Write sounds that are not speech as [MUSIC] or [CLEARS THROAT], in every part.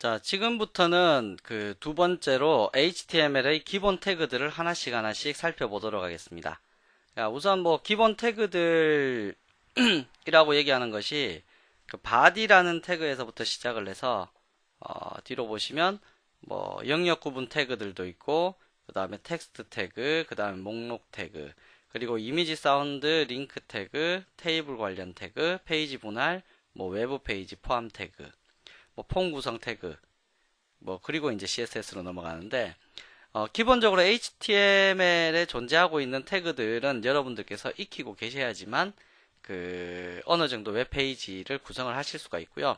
자, 지금부터는 그 두 번째로 HTML의 기본 태그들을 하나씩 하나씩 살펴보도록 하겠습니다. 자, 우선 뭐 기본 태그들이라고 [CLEARS THROAT] 얘기하는 것이 그 body라는 태그에서부터 시작을 해서 어, 뒤로 보시면 뭐 영역 구분 태그들도 있고 그 다음에 텍스트 태그, 그 다음에 목록 태그, 그리고 이미지 사운드 링크 태그, 테이블 관련 태그, 페이지 분할, 뭐 외부 페이지 포함 태그, 뭐 폼 구성 태그, 뭐 그리고 이제 CSS로 넘어가는데 어, 기본적으로 HTML에 존재하고 있는 태그들은 여러분들께서 익히고 계셔야지만 그 어느 정도 웹페이지를 구성을 하실 수가 있고요.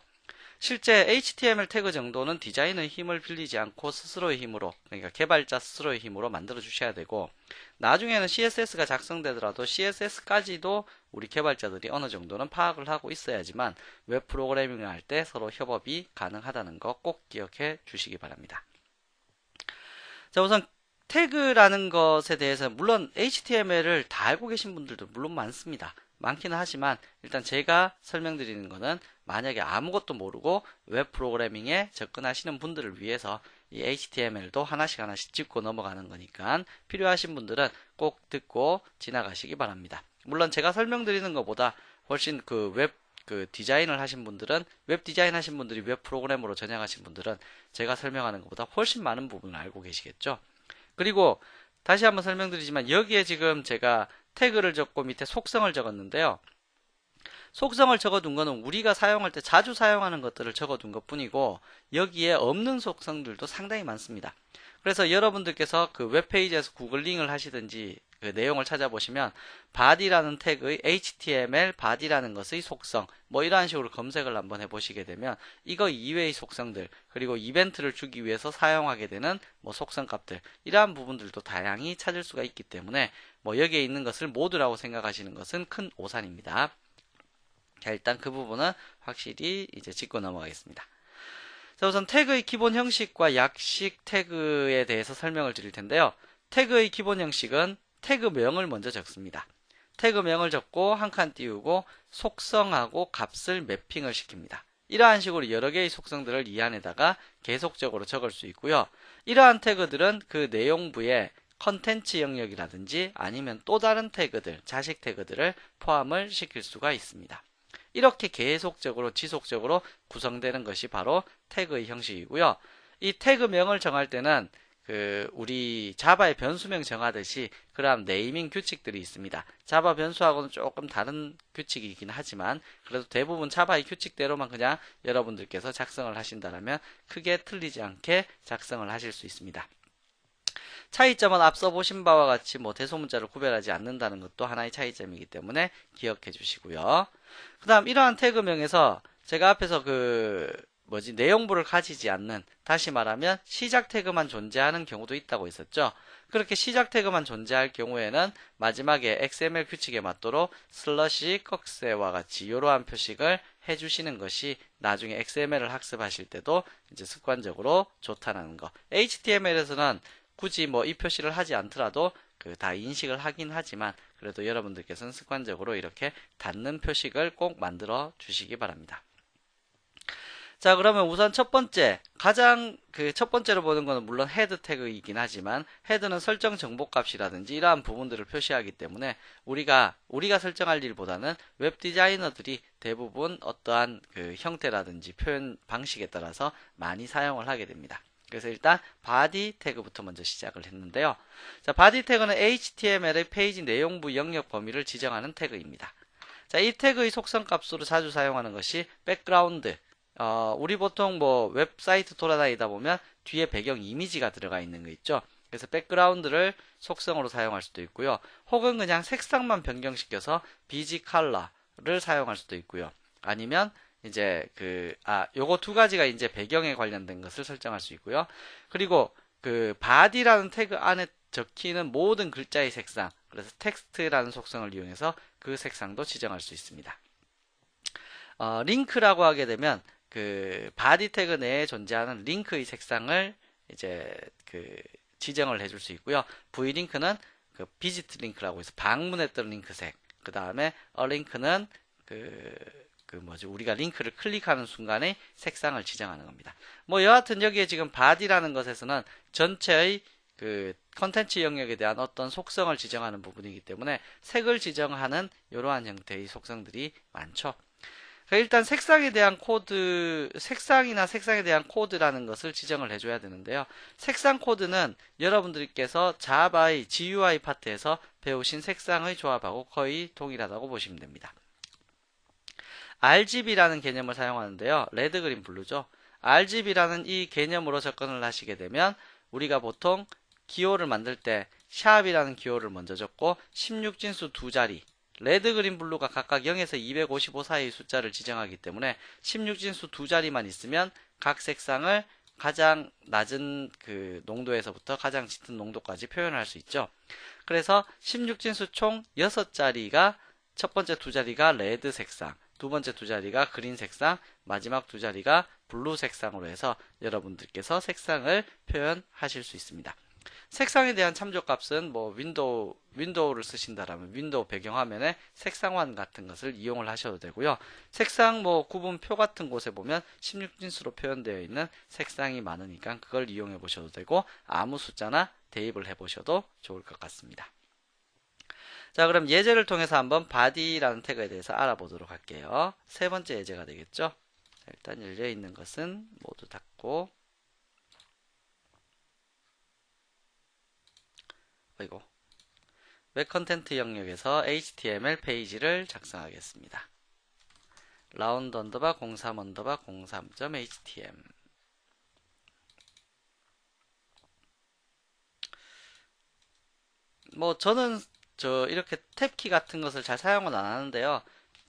실제 HTML 태그 정도는 디자인의 힘을 빌리지 않고 스스로의 힘으로 그러니까 개발자 스스로의 힘으로 만들어 주셔야 되고 나중에는 CSS가 작성되더라도 CSS까지도 우리 개발자들이 어느 정도는 파악을 하고 있어야지만 웹 프로그래밍을 할 때 서로 협업이 가능하다는 거 꼭 기억해 주시기 바랍니다. 자 우선 태그라는 것에 대해서 물론 HTML을 다 알고 계신 분들도 물론 많습니다. 많기는 하지만 일단 제가 설명드리는 거는 만약에 아무것도 모르고 웹 프로그래밍에 접근하시는 분들을 위해서 이 HTML도 하나씩 하나씩 짚고 넘어가는 거니까 필요하신 분들은 꼭 듣고 지나가시기 바랍니다. 물론 제가 설명드리는 것보다 훨씬 그웹 그 디자인을 하신 분들은 웹 디자인 하신 분들이 웹 프로그램으로 전향하신 분들은 제가 설명하는 것보다 훨씬 많은 부분을 알고 계시겠죠. 그리고 다시 한번 설명드리지만 여기에 지금 제가 태그를 적고 밑에 속성을 적었는데요. 속성을 적어둔 거는 우리가 사용할 때 자주 사용하는 것들을 적어둔 것 뿐이고 여기에 없는 속성들도 상당히 많습니다. 그래서 여러분들께서 그 웹페이지에서 구글링을 하시든지 그 내용을 찾아보시면 body라는 태그의 HTML body라는 것의 속성 뭐 이러한 식으로 검색을 한번 해보시게 되면 이거 이외의 속성들 그리고 이벤트를 주기 위해서 사용하게 되는 뭐 속성 값들 이러한 부분들도 다양히 찾을 수가 있기 때문에 뭐 여기에 있는 것을 모두라고 생각하시는 것은 큰 오산입니다. 자, 일단 그 부분은 확실히 이제 짚고 넘어가겠습니다. 자, 우선 태그의 기본 형식과 약식 태그에 대해서 설명을 드릴 텐데요. 태그의 기본 형식은 태그명을 먼저 적습니다. 태그명을 적고 한 칸 띄우고 속성하고 값을 매핑을 시킵니다. 이러한 식으로 여러 개의 속성들을 이 안에다가 계속적으로 적을 수 있고요. 이러한 태그들은 그 내용부에 컨텐츠 영역이라든지 아니면 또 다른 태그들, 자식 태그들을 포함을 시킬 수가 있습니다. 이렇게 계속적으로 지속적으로 구성되는 것이 바로 태그의 형식이고요. 이 태그명을 정할 때는 그 우리 자바의 변수명 정하듯이 그런 네이밍 규칙들이 있습니다. 자바 변수하고는 조금 다른 규칙이긴 하지만 그래도 대부분 자바의 규칙대로만 그냥 여러분들께서 작성을 하신다면 크게 틀리지 않게 작성을 하실 수 있습니다. 차이점은 앞서 보신 바와 같이 뭐 대소문자를 구별하지 않는다는 것도 하나의 차이점이기 때문에 기억해 주시고요. 그 다음 이러한 태그명에서 제가 앞에서 그 뭐지 내용부를 가지지 않는 다시 말하면 시작 태그만 존재하는 경우도 있다고 했었죠. 그렇게 시작 태그만 존재할 경우에는 마지막에 XML 규칙에 맞도록 슬러시 꺽쇠와 같이 이러한 표식을 해주시는 것이 나중에 XML을 학습하실 때도 이제 습관적으로 좋다는 거. HTML에서는 굳이 뭐 이 표시를 하지 않더라도 그 다 인식을 하긴 하지만 그래도 여러분들께서는 습관적으로 이렇게 닫는 표식을 꼭 만들어 주시기 바랍니다. 자, 그러면 우선 첫 번째, 가장 그 첫 번째로 보는 거는 물론 헤드 태그이긴 하지만 헤드는 설정 정보 값이라든지 이러한 부분들을 표시하기 때문에 우리가 우리가 설정할 일보다는 웹 디자이너들이 대부분 어떠한 그 형태라든지 표현 방식에 따라서 많이 사용을 하게 됩니다. 그래서 일단 body 태그부터 먼저 시작을 했는데요. 자, body 태그는 HTML의 페이지 내용부 영역 범위를 지정하는 태그입니다. 자, 이 태그의 속성 값으로 자주 사용하는 것이 백그라운드 어, 우리 보통 뭐 웹사이트 돌아다니다 보면 뒤에 배경 이미지가 들어가 있는 거 있죠. 그래서 백그라운드를 속성으로 사용할 수도 있고요. 혹은 그냥 색상만 변경시켜서 BG 컬러를 사용할 수도 있고요. 아니면 이제 그, 아, 요거 두 가지가 이제 배경에 관련된 것을 설정할 수 있고요. 그리고 그 body라는 태그 안에 적히는 모든 글자의 색상, 그래서 텍스트라는 속성을 이용해서 그 색상도 지정할 수 있습니다. 어, 링크라고 하게 되면 그 바디 태그 내에 존재하는 링크의 색상을 이제 그 지정을 해줄 수 있고요. V 링크는 그 비지트 링크라고 해서 방문했던 링크색. 그 다음에 어 링크는 그, 그 뭐지 우리가 링크를 클릭하는 순간에 색상을 지정하는 겁니다. 뭐 여하튼 여기에 지금 body라는 것에서는 전체의 그 컨텐츠 영역에 대한 어떤 속성을 지정하는 부분이기 때문에 색을 지정하는 이러한 형태의 속성들이 많죠. 그러니까 일단 색상에 대한 코드, 색상이나 색상에 대한 코드라는 것을 지정을 해줘야 되는데요. 색상 코드는 여러분들께서 자바의 GUI 파트에서 배우신 색상의 조합하고 거의 동일하다고 보시면 됩니다. RGB라는 개념을 사용하는데요. 레드, 그린, 블루죠. RGB라는 이 개념으로 접근을 하시게 되면 우리가 보통 기호를 만들 때 샵이라는 기호를 먼저 적고 16진수 두 자리 레드, 그린, 블루가 각각 0에서 255 사이의 숫자를 지정하기 때문에 16진수 두 자리만 있으면 각 색상을 가장 낮은 그 농도에서부터 가장 짙은 농도까지 표현할 수 있죠. 그래서 16진수 총 6자리가 첫 번째 두 자리가 레드 색상, 두 번째 두 자리가 그린 색상, 마지막 두 자리가 블루 색상으로 해서 여러분들께서 색상을 표현하실 수 있습니다. 색상에 대한 참조값은 뭐 윈도우 윈도우를 쓰신다라면 윈도우 배경화면에 색상환 같은 것을 이용을 하셔도 되고요. 색상 뭐 구분표 같은 곳에 보면 16진수로 표현되어 있는 색상이 많으니까 그걸 이용해 보셔도 되고 아무 숫자나 대입을 해 보셔도 좋을 것 같습니다. 자, 그럼 예제를 통해서 한번 body라는 태그에 대해서 알아보도록 할게요. 세 번째 예제가 되겠죠. 자, 일단 열려 있는 것은 모두 닫고 어이고 웹 컨텐트 영역에서 HTML 페이지를 작성하겠습니다. 라운드 언더바 03 언더바 03.htm 뭐 저는 저 이렇게 탭키 같은 것을 잘 사용은 안 하는데요.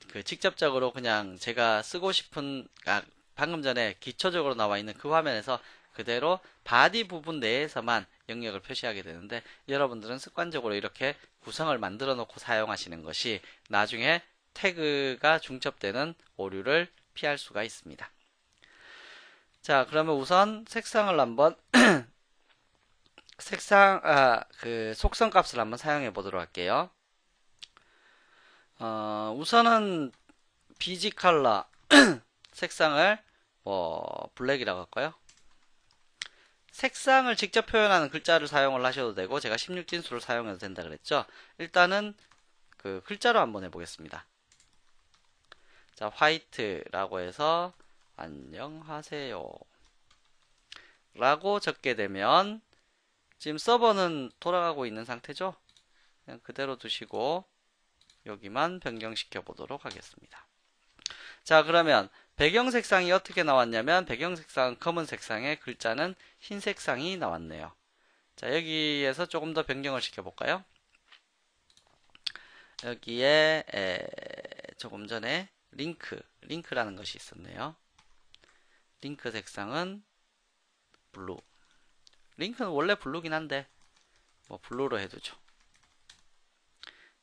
그 직접적으로 그냥 제가 쓰고 싶은 아, 방금 전에 기초적으로 나와 있는 그 화면에서 그대로 바디 부분 내에서만 영역을 표시하게 되는데 여러분들은 습관적으로 이렇게 구성을 만들어 놓고 사용하시는 것이 나중에 태그가 중첩되는 오류를 피할 수가 있습니다. 자, 그러면 우선 색상을 한번 [CLEARS THROAT] 색상 아, 그 속성 값을 한번 사용해 보도록 할게요. 어, 우선은 비지 컬러 [CLEARS THROAT] 색상을 뭐 블랙이라고 할까요? 색상을 직접 표현하는 글자를 사용을 하셔도 되고 제가 16진수를 사용해도 된다 그랬죠. 일단은 그 글자로 한번 해보겠습니다. 자, 화이트라고 해서 안녕하세요. 라고 적게 되면 지금 서버는 돌아가고 있는 상태죠. 그냥 그대로 두시고 여기만 변경시켜 보도록 하겠습니다. 자, 그러면 배경 색상이 어떻게 나왔냐면 배경 색상은 검은 색상에 글자는 흰 색상이 나왔네요. 자, 여기에서 조금 더 변경을 시켜볼까요? 여기에 에, 조금 전에 링크, 링크라는 것이 있었네요. 링크 색상은 블루. 링크는 원래 블루긴 한데 뭐 블루로 해두죠.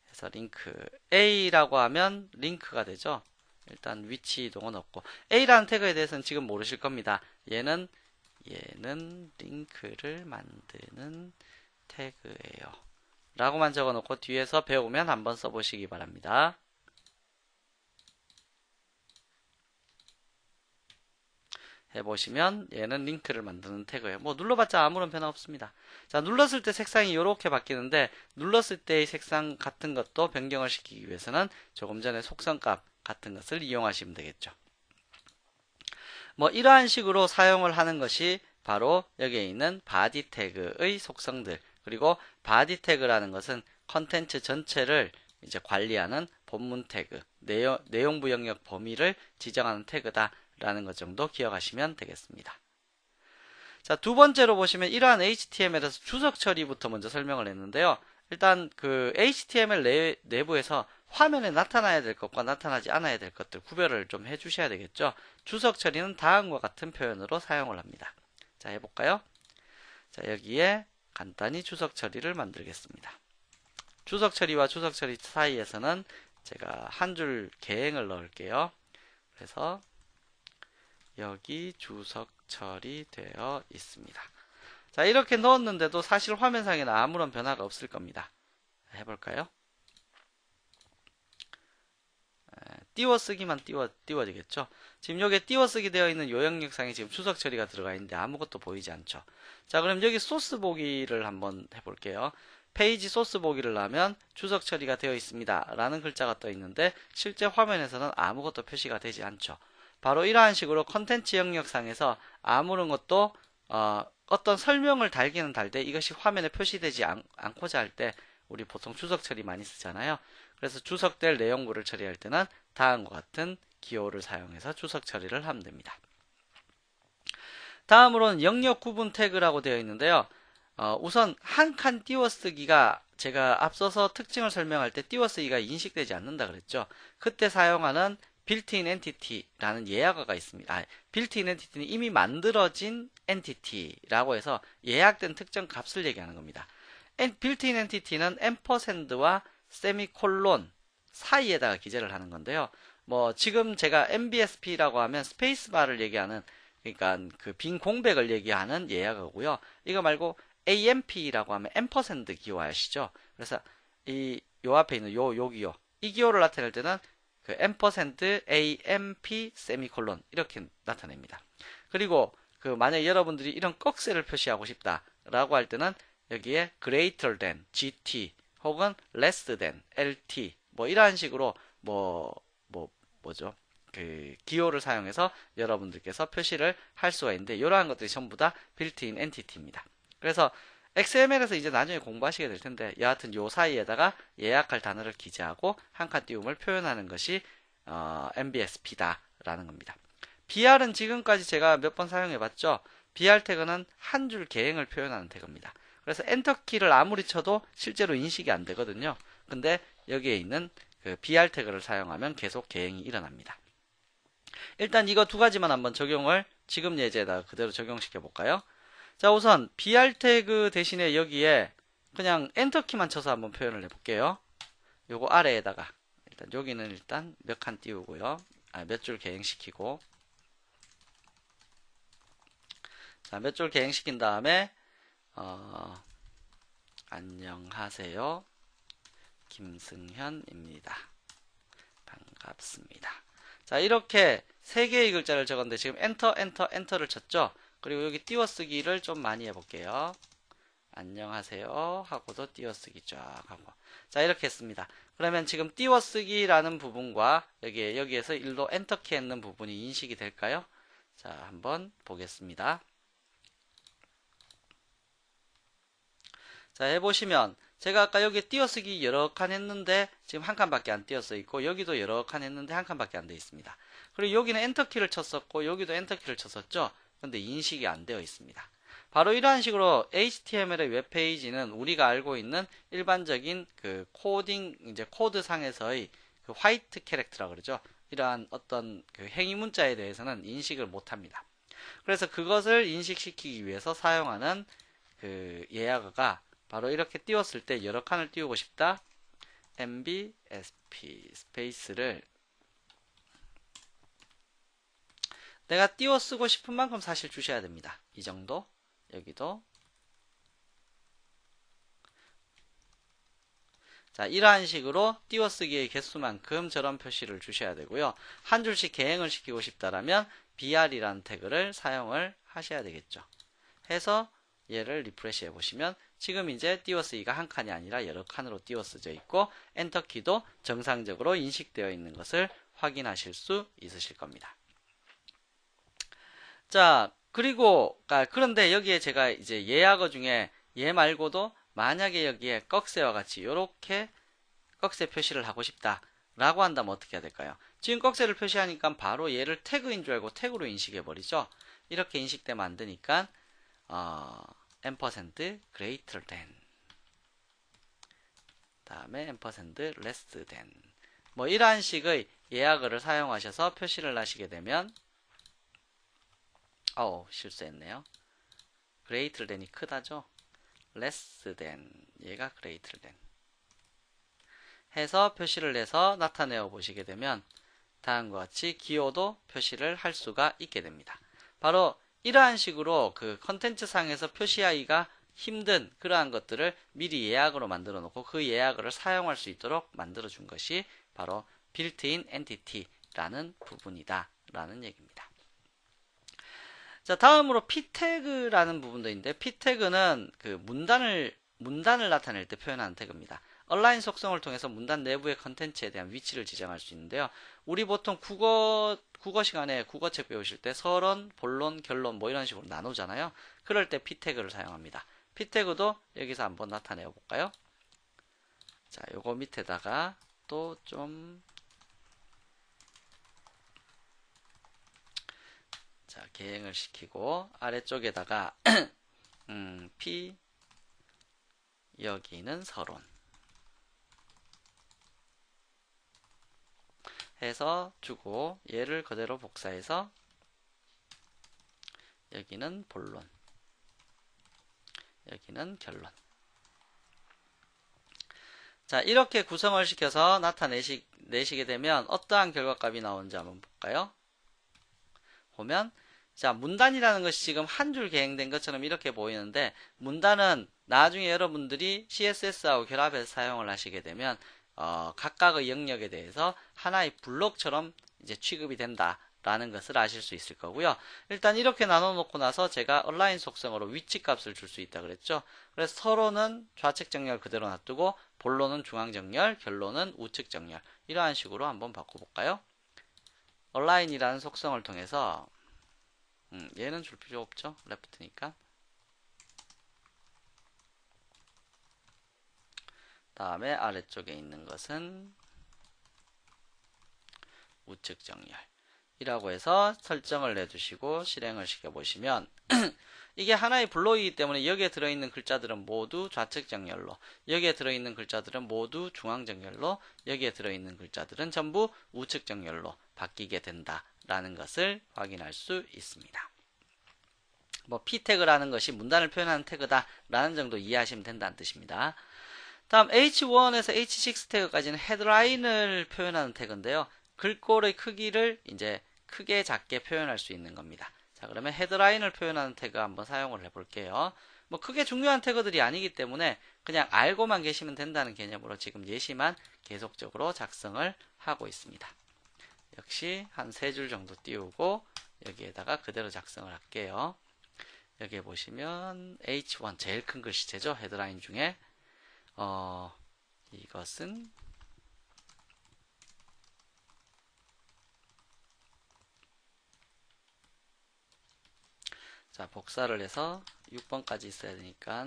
그래서 링크 A라고 하면 링크가 되죠. 일단 위치 이동은 없고 A라는 태그에 대해서는 지금 모르실 겁니다. 얘는 얘는 링크를 만드는 태그예요. 라고만 적어놓고 뒤에서 배우면 한번 써보시기 바랍니다. 해보시면 얘는 링크를 만드는 태그예요. 뭐 눌러봤자 아무런 변화 없습니다. 자 눌렀을 때 색상이 이렇게 바뀌는데 눌렀을 때의 색상 같은 것도 변경을 시키기 위해서는 조금 전에 속성값 같은 것을 이용하시면 되겠죠. 뭐 이러한 식으로 사용을 하는 것이 바로 여기에 있는 바디 태그의 속성들 그리고 바디 태그라는 것은 컨텐츠 전체를 이제 관리하는 본문 태그 내용, 내용부 영역 범위를 지정하는 태그다 라는 것 정도 기억하시면 되겠습니다. 자, 두 번째로 보시면 이러한 HTML에서 주석 처리부터 먼저 설명을 했는데요. 일단 그 HTML 내, 내부에서 화면에 나타나야 될 것과 나타나지 않아야 될 것들 구별을 좀 해주셔야 되겠죠. 주석 처리는 다음과 같은 표현으로 사용을 합니다. 자, 해볼까요? 자, 여기에 간단히 주석 처리를 만들겠습니다. 주석 처리와 주석 처리 사이에서는 제가 한 줄 계행을 넣을게요. 그래서 여기 주석 처리되어 있습니다. 자, 이렇게 넣었는데도 사실 화면상에는 아무런 변화가 없을 겁니다. 해볼까요? 띄워쓰기만 띄워, 띄워지겠죠. 지금 여기에 띄워쓰기 되어 있는 요 영역상에 지금 추석 처리가 들어가 있는데 아무것도 보이지 않죠. 자, 그럼 여기 소스 보기를 한번 해볼게요. 페이지 소스 보기를 하면 추석 처리가 되어 있습니다. 라는 글자가 떠 있는데 실제 화면에서는 아무것도 표시가 되지 않죠. 바로 이러한 식으로 컨텐츠 영역상에서 아무런 것도 어, 어떤 설명을 달기는 달되 이것이 화면에 표시되지 않, 않고자 할 때 우리 보통 주석 처리 많이 쓰잖아요. 그래서 주석될 내용물을 처리할 때는 다음과 같은 기호를 사용해서 주석 처리를 하면 됩니다. 다음으로는 영역 구분 태그라고 되어 있는데요. 어, 우선 한 칸 띄워쓰기가 제가 앞서서 특징을 설명할 때 띄워쓰기가 인식되지 않는다 그랬죠. 그때 사용하는 빌트인 엔티티라는 예약어가 있습니다. 아, 빌트인 엔티티는 이미 만들어진 엔티티라고 해서 예약된 특정 값을 얘기하는 겁니다. 빌트인 엔티티는 앰퍼샌드와 세미콜론 사이에다가 기재를 하는 건데요. 뭐 지금 제가 MBSP라고 하면 스페이스바를 얘기하는 그러니까 그 빈 공백을 얘기하는 예약어고요. 이거 말고 AMP라고 하면 앰퍼샌드 기호 아시죠? 그래서 이 요 앞에 있는 요 여기요. 이 기호를 나타낼 때는 그 앰퍼샌드 AMP 세미콜론 이렇게 나타냅니다. 그리고 그 만약 여러분들이 이런 꺽쇠를 표시하고 싶다라고 할 때는 여기에 greater than GT 혹은 less than LT 뭐 이러한 식으로 뭐 뭐 뭐, 죠 그 기호를 사용해서 여러분들께서 표시를 할 수가 있는데 이러한 것들이 전부 다 빌트인 엔티티입니다. 그래서 XML에서 이제 나중에 공부하시게 될 텐데 여하튼 요 사이에다가 예약할 단어를 기재하고 한 칸 띄움을 표현하는 것이 어, MBSP다라는 겁니다. BR은 지금까지 제가 몇 번 사용해 봤죠. BR 태그는 한줄 개행을 표현하는 태그입니다. 그래서 엔터키를 아무리 쳐도 실제로 인식이 안 되거든요. 근데 여기에 있는 그 BR 태그를 사용하면 계속 개행이 일어납니다. 일단 이거 두 가지만 한번 적용을 지금 예제에다 그대로 적용시켜 볼까요? 자 우선 BR 태그 대신에 여기에 그냥 엔터키만 쳐서 한번 표현을 해볼게요. 요거 아래에다가 일단 여기는 일단 몇 칸 띄우고요. 아, 몇 줄 개행시키고 자, 몇 줄 개행시킨 다음에 어, 안녕하세요. 김승현입니다. 반갑습니다. 자, 이렇게 세 개의 글자를 적었는데 지금 엔터, 엔터, 엔터를 쳤죠? 그리고 여기 띄워쓰기를 좀 많이 해볼게요. 안녕하세요. 하고도 띄워쓰기 쫙 하고. 자, 이렇게 했습니다. 그러면 지금 띄워쓰기라는 부분과 여기에, 여기에서 일로 엔터키 했는 부분이 인식이 될까요? 자, 한번 보겠습니다. 자, 해보시면 제가 아까 여기 띄어쓰기 여러 칸 했는데 지금 한 칸밖에 안 띄어서 있고 여기도 여러 칸 했는데 한 칸밖에 안 돼 있습니다. 그리고 여기는 엔터키를 쳤었고 여기도 엔터키를 쳤었죠. 근데 인식이 안 되어 있습니다. 바로 이러한 식으로 HTML의 웹페이지는 우리가 알고 있는 일반적인 그 코딩 이제 코드 상에서의 그 화이트 캐릭터라 그러죠. 이러한 어떤 그 행위 문자에 대해서는 인식을 못 합니다. 그래서 그것을 인식시키기 위해서 사용하는 그 예약어가 바로 이렇게 띄웠을 때 여러 칸을 띄우고 싶다. mbsp 스페이스를 내가 띄워 쓰고 싶은 만큼 사실 주셔야 됩니다. 이 정도 여기도 자 이러한 식으로 띄워쓰기의 개수만큼 저런 표시를 주셔야 되고요. 한 줄씩 개행을 시키고 싶다라면 br이라는 태그를 사용을 하셔야 되겠죠. 해서 얘를 리프레시 해보시면 지금 이제 띄워쓰기가 한 칸이 아니라 여러 칸으로 띄워쓰져 있고 엔터키도 정상적으로 인식되어 있는 것을 확인하실 수 있으실 겁니다. 자, 그리고 아, 그런데 여기에 제가 이제 예약어 중에 얘 말고도 만약에 여기에 꺽쇠와 같이 이렇게 꺽쇠 표시를 하고 싶다 라고 한다면 어떻게 해야 될까요? 지금 꺽쇠를 표시하니까 바로 얘를 태그인 줄 알고 태그로 인식해 버리죠. 이렇게 인식되면 안 되니까 어, ampersand greater than. 다음에 ampersand less than. 뭐 이러한 식의 예약어를 사용하셔서 표시를 하시게 되면 어우 실수했네요. greater than이 크다죠? less than. 얘가 greater than. 해서 표시를 해서 나타내어 보시게 되면 다음과 같이 기호도 표시를 할 수가 있게 됩니다. 바로 이러한 식으로 그 컨텐츠 상에서 표시하기가 힘든 그러한 것들을 미리 예약으로 만들어 놓고 그 예약을 사용할 수 있도록 만들어 준 것이 바로 built-in entity라는 부분이다 라는 얘기입니다. 자 다음으로 p 태그라는 부분도 있는데 p 태그는 그 문단을 문단을 나타낼 때 표현하는 태그입니다. 온라인 속성을 통해서 문단 내부의 컨텐츠에 대한 위치를 지정할 수 있는데요. 우리 보통 국어 국어 시간에 국어책 배우실 때 서론, 본론, 결론 뭐 이런 식으로 나누잖아요. 그럴 때 p 태그를 사용합니다. p 태그도 여기서 한번 나타내 볼까요? 자, 요거 밑에다가 또 좀 자, 개행을 시키고 아래쪽에다가 [CLEARS THROAT] 음, p 여기는 서론 해서 주고 얘를 그대로 복사해서 여기는 본론 여기는 결론. 자 이렇게 구성을 시켜서 나타내시 내시게 되면 어떠한 결과값이 나오는지 한번 볼까요? 보면 자 문단이라는 것이 지금 한줄 개행된 것처럼 이렇게 보이는데 문단은 나중에 여러분들이 CSS하고 결합해서 사용을 하시게 되면 어, 각각의 영역에 대해서 하나의 블록처럼 이제 취급이 된다 라는 것을 아실 수 있을 거고요. 일단 이렇게 나눠 놓고 나서 제가 온라인 속성으로 위치 값을 줄 수 있다 그랬죠. 그래서 서로는 좌측 정렬 그대로 놔두고 본론은 중앙 정렬, 결론은 우측 정렬 이러한 식으로 한번 바꿔 볼까요? 온라인이라는 속성을 통해서 음, 얘는 줄 필요 없죠. 레프트니까. 다음에 아래쪽에 있는 것은 우측 정렬 이라고 해서 설정을 내주시고 실행을 시켜보시면 [CLEARS THROAT] 이게 하나의 블록이기 때문에 여기에 들어있는 글자들은 모두 좌측 정렬로 여기에 들어있는 글자들은 모두 중앙 정렬로 여기에 들어있는 글자들은 전부 우측 정렬로 바뀌게 된다라는 것을 확인할 수 있습니다. 뭐 p 태그라는 것이 문단을 표현하는 태그다라는 정도 이해하시면 된다는 뜻입니다. 다음 H1에서 H6 태그까지는 헤드라인을 표현하는 태그인데요. 글꼴의 크기를 이제 크게 작게 표현할 수 있는 겁니다. 자 그러면 헤드라인을 표현하는 태그 한번 사용을 해볼게요. 뭐 크게 중요한 태그들이 아니기 때문에 그냥 알고만 계시면 된다는 개념으로 지금 예시만 계속적으로 작성을 하고 있습니다. 역시 한 세 줄 정도 띄우고 여기에다가 그대로 작성을 할게요. 여기에 보시면 H1 제일 큰 글씨체죠. 헤드라인 중에 어, 이것은 자 복사를 해서 6번까지 있어야 되니까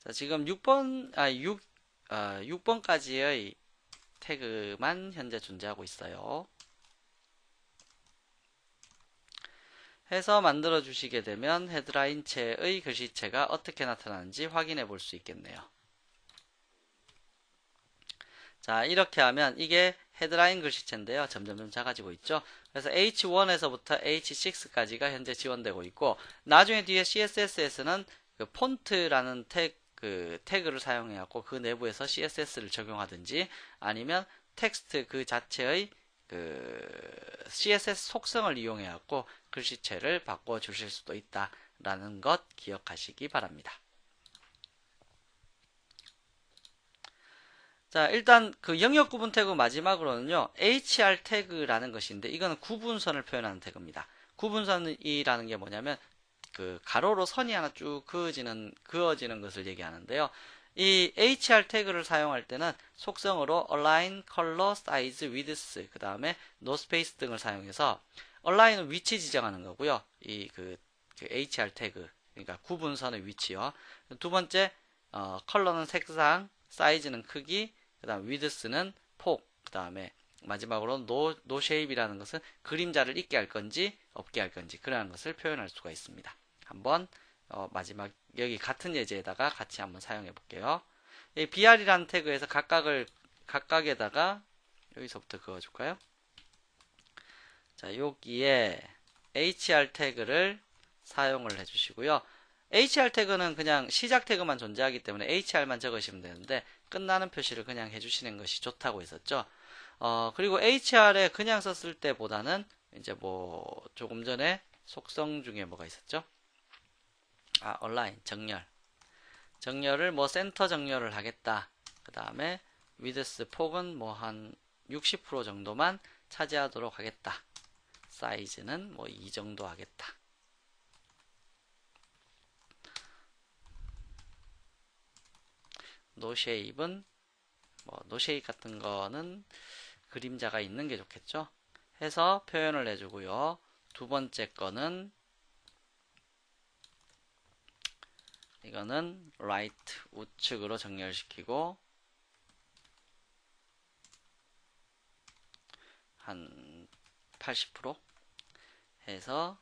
자 지금 6번 아 6, 아, 6번까지의 태그만 현재 존재하고 있어요 해서 만들어 주시게 되면 헤드라인체의 글씨체가 어떻게 나타나는지 확인해 볼 수 있겠네요. 자 이렇게 하면 이게 헤드라인 글씨체인데요. 점점점 작아지고 있죠. 그래서 H1에서부터 H6까지가 현재 지원되고 있고 나중에 뒤에 CSS에서는 그 폰트라는 태그, 그 태그를 사용해 갖고 그 내부에서 CSS를 적용하든지 아니면 텍스트 그 자체의 그 CSS 속성을 이용해 갖고 글씨체를 바꿔 주실 수도 있다라는 것 기억하시기 바랍니다. 자, 일단 그 영역 구분 태그 마지막으로는요. HR 태그라는 것인데 이거는 구분선을 표현하는 태그입니다. 구분선이라는 게 뭐냐면 그 가로로 선이 하나 쭉 그어지는 그어지는 것을 얘기하는데요. 이 HR 태그를 사용할 때는 속성으로 align, color, size, width, 그 다음에 no space 등을 사용해서 align 은 위치 지정하는 거고요. 이그 그 HR 태그, 그러니까 구분선의 위치요. 두 번째, 어, 컬러는 색상, 사이즈는 크기, 그 다음 width는 폭, 그 다음에 마지막으로 no, no shape이라는 것은 그림자를 있게 할 건지 없게 할 건지 그러한 것을 표현할 수가 있습니다. 한번 어, 마지막 여기 같은 예제에다가 같이 한번 사용해 볼게요. 이 br이라는 태그에서 각각을 각각에다가 여기서부터 그어줄까요? 자 여기에 hr 태그를 사용을 해주시고요. hr 태그는 그냥 시작 태그만 존재하기 때문에 hr만 적으시면 되는데 끝나는 표시를 그냥 해주시는 것이 좋다고 했었죠. 어, 그리고 hr에 그냥 썼을 때보다는 이제 뭐 조금 전에 속성 중에 뭐가 있었죠? 아, 온라인 정렬. 정렬을 뭐 센터 정렬을 하겠다. 그 다음에 위드스 폭은 뭐 한 60% 정도만 차지하도록 하겠다. 사이즈는 뭐 이 정도 하겠다. 노쉐입은 뭐 노쉐입 같은 거는 그림자가 있는 게 좋겠죠. 해서 표현을 해주고요. 두 번째 거는 이거는 right 우측으로 정렬시키고 한 80% 해서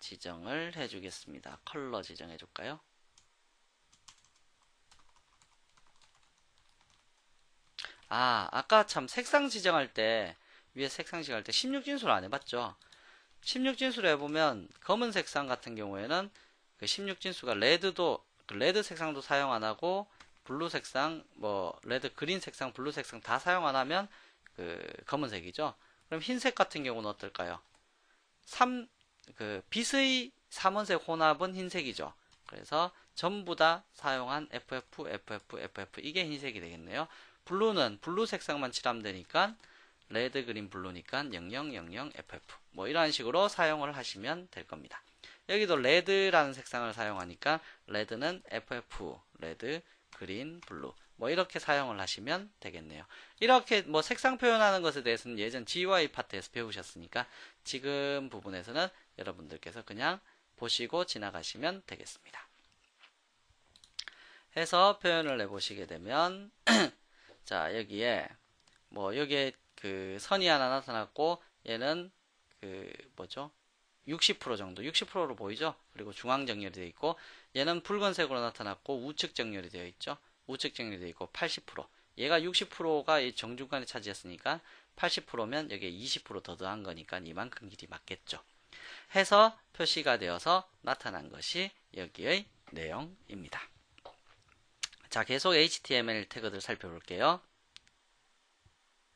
지정을 해주겠습니다. 컬러 지정해 줄까요? 아, 아까 참 색상 지정할 때 위에 색상 지정할 때 16진수를 안 해봤죠? 16진수로 해보면 검은 색상 같은 경우에는 그 16진수가 레드도 그 레드 색상도 사용 안 하고 블루 색상 뭐 레드 그린 색상 블루 색상 다 사용 안 하면 그 검은색이죠. 그럼 흰색 같은 경우는 어떨까요? 3, 그 빛의 삼원색 혼합은 흰색이죠. 그래서 전부 다 사용한 FF, FF, FF 이게 흰색이 되겠네요. 블루는 블루 색상만 칠하면 되니까 레드, 그린, 블루니까 0000 FF 뭐 이런 식으로 사용을 하시면 될 겁니다. 여기도 레드라는 색상을 사용하니까 레드는 FF, 레드, 그린, 블루 뭐 이렇게 사용을 하시면 되겠네요. 이렇게 뭐 색상 표현하는 것에 대해서는 예전 GUI 파트에서 배우셨으니까 지금 부분에서는 여러분들께서 그냥 보시고 지나가시면 되겠습니다. 해서 표현을 해보시게 되면 [CLEARS THROAT] 자 여기에 뭐 여기에 그 선이 하나 나타났고 얘는 그 뭐죠 60% 정도 60%로 보이죠 그리고 중앙 정렬이 되어 있고 얘는 붉은색으로 나타났고 우측 정렬이 되어 있죠 우측 정렬이 되어 있고 80% 얘가 60%가 이 정중간에 차지했으니까 80%면 여기에 20%더 더한 거니까 이만큼 길이 맞겠죠. 해서 표시가 되어서 나타난 것이 여기의 내용입니다. 자 계속 HTML 태그들 살펴볼게요